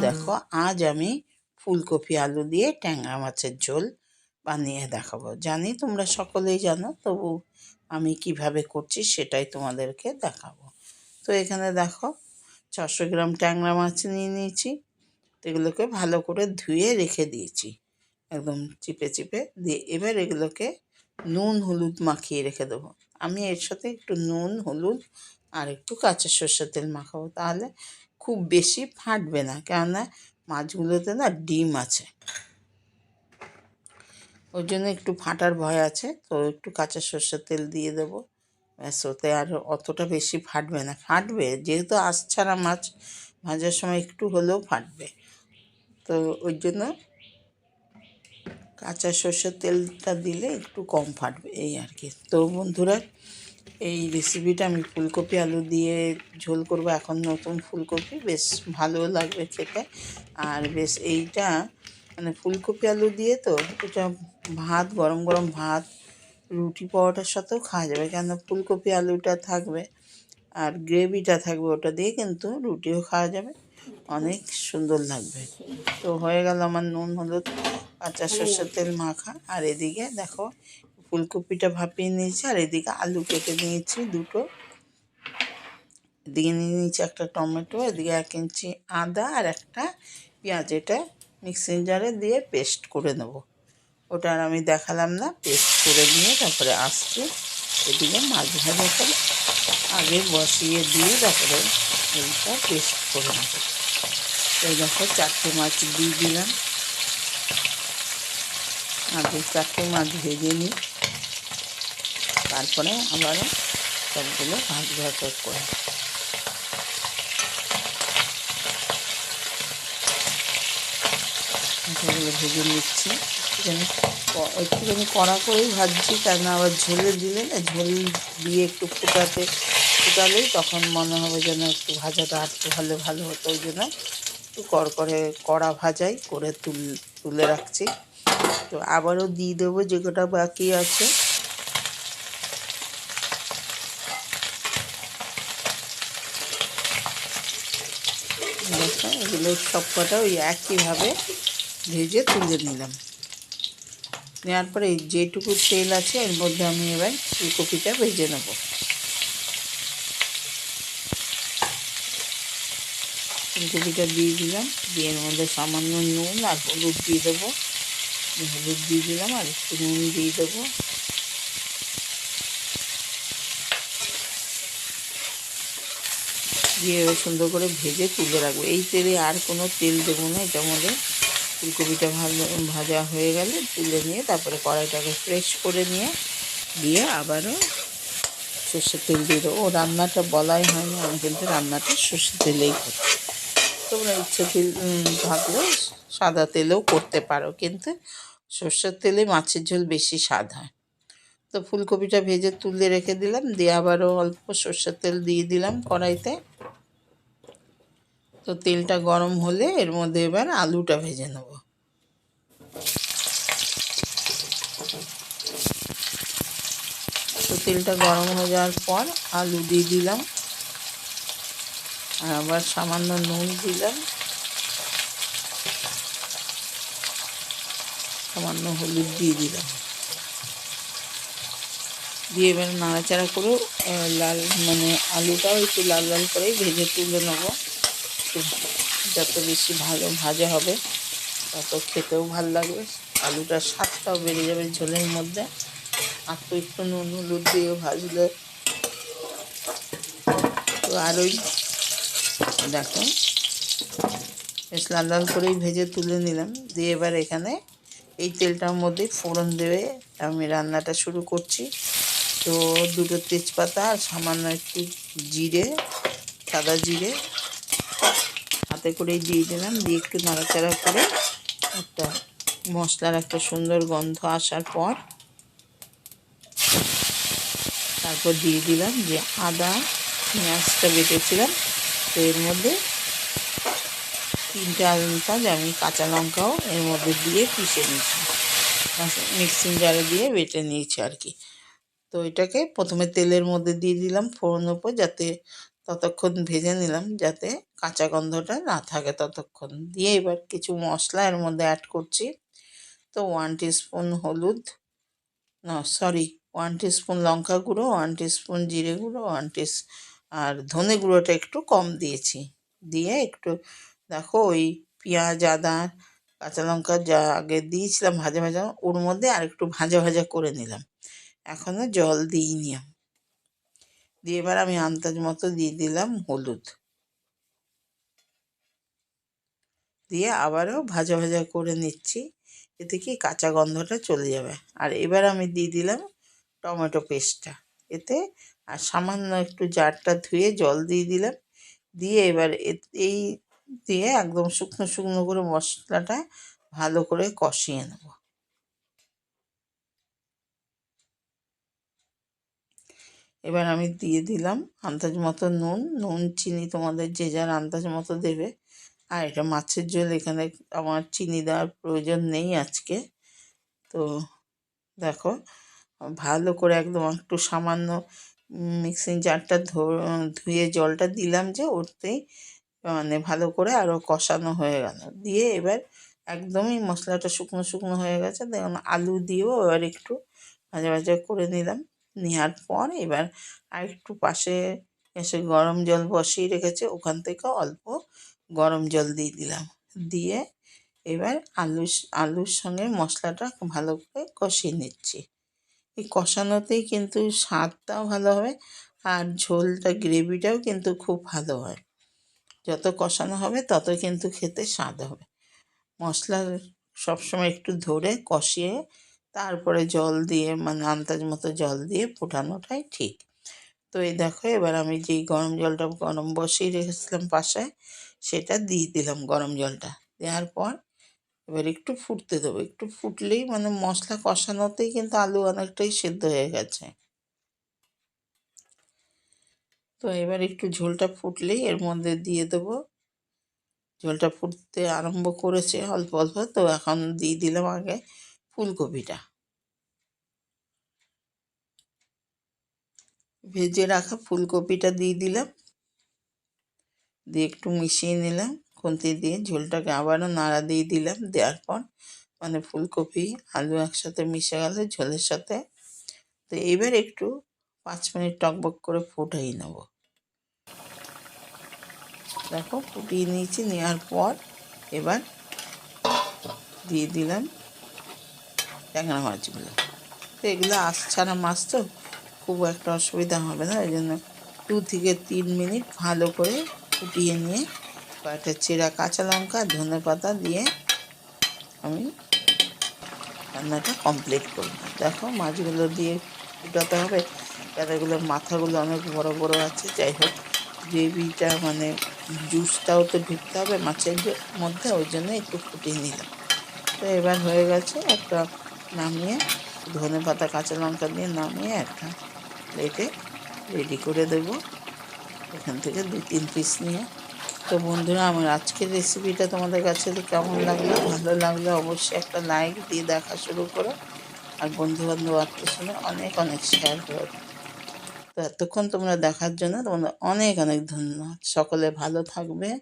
দেখো, আজ আমি ফুলকপি, আলু দিয়ে ট্যাংরা মাছের ঝোল বানিয়ে দেখাবো। জানি তোমরা সকলেই জানো, তবু আমি কীভাবে করছি সেটাই তোমাদেরকে দেখাবো। তো এখানে দেখো ছশো গ্রাম ট্যাংরা মাছ নিয়ে নিয়েছি। এগুলোকে ভালো করে ধুয়ে রেখে দিয়েছি। একদম চিপে চিপে দিয়ে এবার এগুলোকে নুন, হলুদ মাখিয়ে রেখে দেবো। আমি এর সাথে একটু নুন, হলুদ আর একটু কাঁচা সর্ষের তেল মাখাবো। তাহলে খুব বেশি ফাটবে না। কেননা মাছগুলোতে না ডিম আছে। ওই জন্য একটু ফাটার ভয় আছে। তো একটু কাঁচা সর্ষের তেল দিয়ে দেবো। ওতে আর অতটা বেশি ফাটবে না। ফাটবে, যেহেতু আশছাড়া মাছ ভাজার সময় একটু হলেও ফাটবে। তো ওই জন্য কাঁচা সর্ষের তেলটা দিলে একটু কম ফাটবে, এই আর কি। তো বন্ধুরা এই রেসিপিটা আমি ফুলকপি, আলু দিয়ে ঝোল করব। এখন নতুন ফুলকপি, বেশ ভালো লাগবে খেতে। আর বেশ এইটা মানে ফুলকপি, আলু দিয়ে তো এটা ভাত, গরম গরম ভাত, রুটি পরোটার সাথেও খাওয়া যাবে। কেন ফুলকপি, আলুটা থাকবে আর গ্রেভিটা থাকবে ওটা দিয়ে কিন্তু রুটিও খাওয়া যাবে। অনেক সুন্দর লাগবে। তো হয়ে গেল আমার নুন, হলুদ কাঁচা সর্ষের তেল মাখা। আর এদিকে দেখো ফুলকপিটা ভাপিয়ে নিয়েছি আর এদিকে আলু কেটে নিয়েছি দুটো। এদিকে নিয়ে নিয়েছি একটা টমেটো, এদিকে এক ইঞ্চি আদা আর একটা পেঁয়াজ। এটা মিক্সিং জারে দিয়ে পেস্ট করে নেব। ওটা আর আমি দেখালাম না, পেস্ট করে নিয়ে তারপরে আসছি। এদিকে মাছ ভাজা করে আগে বসিয়ে দিয়ে তারপরে এইটা পেস্ট করে নেব। এই দেখো চারটে মাছ দিয়ে দিলাম। আগে চারটে মাছ ভেজে নিই। তারপরে আবারও সবগুলো ভাজ ভাজ করে সেগুলো ভেজে নিচ্ছি। একটুখানি কড়া করেই ভাজছি কেন আবার ঝোলে দিলে না, ঝোল দিয়ে একটু ফুটাতে ফুটালেই তখন মনে হবে যেন একটু ভাজাটা আটটু ভালো ভালো হতো। ওই জন্য একটু করে কড়া ভাজাই করে তুল তুলে রাখছি। তো আবারও দিয়ে দেবো যে কটা বাকি আছে। দেখো এগুলো সব কটা ওই একইভাবে ভেজে তুলে নিলাম। নেওয়ার পরে যেটুকু তেল আছে, এর মধ্যে আমি এবার ফুলকপিটা ভেজে নেব। ফুলকপিটা দিয়ে দিলাম, দিয়ে এর মধ্যে সামান্য নুন আর হলুদ দিয়ে দেবো। হলুদ দিয়ে দিলাম আর একটু নুন দিয়ে দেবো। দিয়ে সুন্দর করে ভেজে তুলে রাখব। এই তেলে আর কোনো তেল দেবো না এটার মধ্যে ফুলকপিটা ভাজা হয়ে গেলে তুলে নিয়ে তারপরে কড়াইটাকে ফ্রেশ করে নিয়ে দিয়ে আবারও সর্ষের তেল দিয়ে দেবো। ও, রান্নাটা বলাই হয়নি, আমি কিন্তু রান্নাটা সর্ষের তেলেই করি তোমরা ইচ্ছে তেল থাকলে সাদা তেলেও করতে পারো, কিন্তু সর্ষের তেলে মাছের ঝোল বেশি স্বাদ হয়। তো ফুলকপিটা ভেজে তুলে রেখে দিলাম, দিয়ে আবারও অল্প সর্ষের তেল দিয়ে দিলাম কড়াইতে। তো তেলটা গরম হলে এর মধ্যে এবার আলুটা ভেজে নেব। তো তেলটা গরম হয়ে যাওয়ার পর আলু দিয়ে দিলাম। আর আবার সামান্য নুন দিলাম। সামান্য হলুদ দিয়ে দিলাম। দিয়ে এবার নাড়াচাড়া করে লাল মানে আলুটাও একটু লাল লাল করেই ভেজে তুলে নেব। একটু যত বেশি ভালো ভাজা হবে, তত খেতেও ভালো লাগবে। আলুটার স্বাদটাও বেড়ে যাবে ঝোলের মধ্যে। আর তো একটু নুন, হলুদ দিয়ে ভাজলে তো আরোই দেখো। বেশ লাল লাল করেই ভেজে তুলে নিলাম। দিয়ে এবার এখানে এই তেলটার মধ্যে ফোড়ন দেবে। আমি রান্নাটা শুরু করছি। তো দুটো তেজপাতা আর সামান্য একটু জিরে, সাদা জিরে হাতে করেই দিয়ে দিলাম। দিয়ে একটু নাড়াচাড়া করে একটা মশলার একটা সুন্দর গন্ধ আসার পর তারপর দিয়ে দিলাম যে আদা, পেঁয়াজটা বেটেছিলাম। তো এর মধ্যে তিনটে আলুটা আমি কাঁচা লঙ্কাও এর মধ্যে দিয়ে পিষে নিয়েছি। মিক্সিং জারে দিয়ে বেটে নিয়েছি আর কি। তো এটাকে প্রথমে তেলের মধ্যে দিয়ে দিলাম ফোড়ন ওপর যাতে ততক্ষণ ভেজে নিলাম যাতে কাঁচা গন্ধটা না থাকে ততক্ষণ। দিয়ে এবার কিছু মশলা এর মধ্যে অ্যাড করছি। তো ওয়ান স্পুন হলুদ না সরি ওয়ান স্পুন লঙ্কা গুঁড়ো ওয়ান স্পুন জিরে গুঁড়ো ওয়ান টিস আর ধনে গুঁড়োটা একটু কম দিয়েছি। দিয়ে একটু, দেখো ওই পেঁয়াজ, আদা, কাঁচা লঙ্কা যা আগে দিয়েছিলাম ভাজা ভাজা, ওর মধ্যে আর একটু ভাজা ভাজা করে নিলাম। এখনও জল দিইনি আমি। দিয়ে এবার আমি আন্দাজ মতো দিয়ে দিলাম হলুদ। দিয়ে আবারও ভাজা ভাজা করে নিচ্ছি, এতে কি কাঁচা গন্ধটা চলে যাবে। আর এবার আমি দিয়ে দিলাম টমেটো পেস্টটা, এতে আর সামান্য একটু জারটা ধুয়ে জল দিয়ে দিলাম। দিয়ে এবার এই দিয়ে একদম শুকনো শুকনো করে মশলাটা ভালো করে কষিয়ে নেব। এবার আমি দিয়ে দিলাম আন্দাজ মতো নুন। নুন, চিনি তোমাদের যে যার আন্দাজ মতো দেবে। আর এটা মাছের ঝোল, এখানে আমার চিনি দেওয়ার প্রয়োজন নেই আজকে। তো দেখো, ভালো করে একদম একটু সামান্য মিক্সিং জারটা ধুয়ে জলটা দিলাম যে ওতেই মানে ভালো করে আরও কষানো হয়ে গেল। দিয়ে এবার একদমই মশলাটা শুকনো শুকনো হয়ে গেছে। দেখুন আলু দিয়েও এবার একটু ভাজা ভাজা করে নিলাম। নেওয়ার পর এবার আর একটু পাশে এসে গরম জল বসিয়ে রেখেছে, ওখান থেকে অল্প গরম জল দিয়ে দিলাম। দিয়ে এবার আলু আলুর সঙ্গে মশলাটা ভালো করে কষিয়ে নিচ্ছি। এই কষানোতেই কিন্তু স্বাদটাও ভালো হবে আর ঝোলটা, গ্রেভিটাও কিন্তু খুব ভালো হয়। যত কষানো হবে তত কিন্তু খেতে স্বাদ হবে। মশলা সবসময় একটু ধরে কষিয়ে তারপরে জল দিয়ে মানে আন্দাজ মতো জল দিয়ে ফোটানোটাই ঠিক। তো এই দেখো, এবার আমি যেই গরম জলটা গরম বসিয়ে রেখেছিলাম পাশে সেটা দিয়ে দিলাম গরম জলটা। দেওয়ার পর এবার একটু ফুটতে দেবো। একটু ফুটলেই মানে মশলা কষানোতেই কিন্তু আলু অনেকটাই সেদ্ধ হয়ে গেছে। তো এবার একটু ঝোলটা ফুটলেই এর মধ্যে দিয়ে দেবো। ঝোলটা ফুটতে আরম্ভ করেছে অল্প অল্প, তো এখন দিয়ে দিলাম আগে। ফুলকপিটা। ভেজে রাখা ফুলকপিটা দিয়ে দিলাম। দিয়ে একটু মিশিয়ে নিলাম, খুন্তি দিয়ে ঝোলটাকে আবারও নাড়া দিয়ে দিলাম, দেওয়ার পর মানে ফুলকপি, আলু একসাথে মিশে গেল ঝোলের সাথে। তো এবার একটু পাঁচ মিনিট টকবক করে ফুটাই নেব। দেখো ফুটিয়ে নিয়েছি, নেওয়ার পর এবার দিয়ে দিলাম ট্যাংরা মাছগুলো। তো এগুলো আশ ছাড়া মাছ তো খুব একটা অসুবিধা হবে না ওই জন্য দু থেকে তিন মিনিট ভালো করে ফুটিয়ে নিয়ে কয়েকটা চেরা কাঁচা লঙ্কা, ধনে পাতা দিয়ে আমি রান্নাটা কমপ্লিট করব। দেখো মাছগুলো দিয়ে ফুটাতে হবে। এগুলোর মাথাগুলো অনেক বড় বড় আছে, যাই হোক, গ্রেভিটা মানে জুসটাও তো ঢুকতে হবে মাছের মধ্যে, ওই জন্য একটু ফুটিয়ে নিলাম। তো এবার হয়ে গেছে একটা নামিয়ে ধনে পাতা, কাঁচা লঙ্কা দিয়ে নামিয়ে একটা প্লেটে রেডি করে দেব। এখান থেকে দু তিন পিস নিয়ে। তো বন্ধুরা, আমার আজকের রেসিপিটা তোমাদের কাছে কেমন লাগল? ভালো লাগলে অবশ্যই একটা লাইক দিয়ে দেখা শুরু করো। আর বন্ধুবান্ধব, আত্মীয় অনেক অনেক শেয়ার করো। তো এতক্ষণ তোমরা দেখার জন্য তোমাদের অনেক অনেক ধন্যবাদ। সকলে ভালো থাকবে।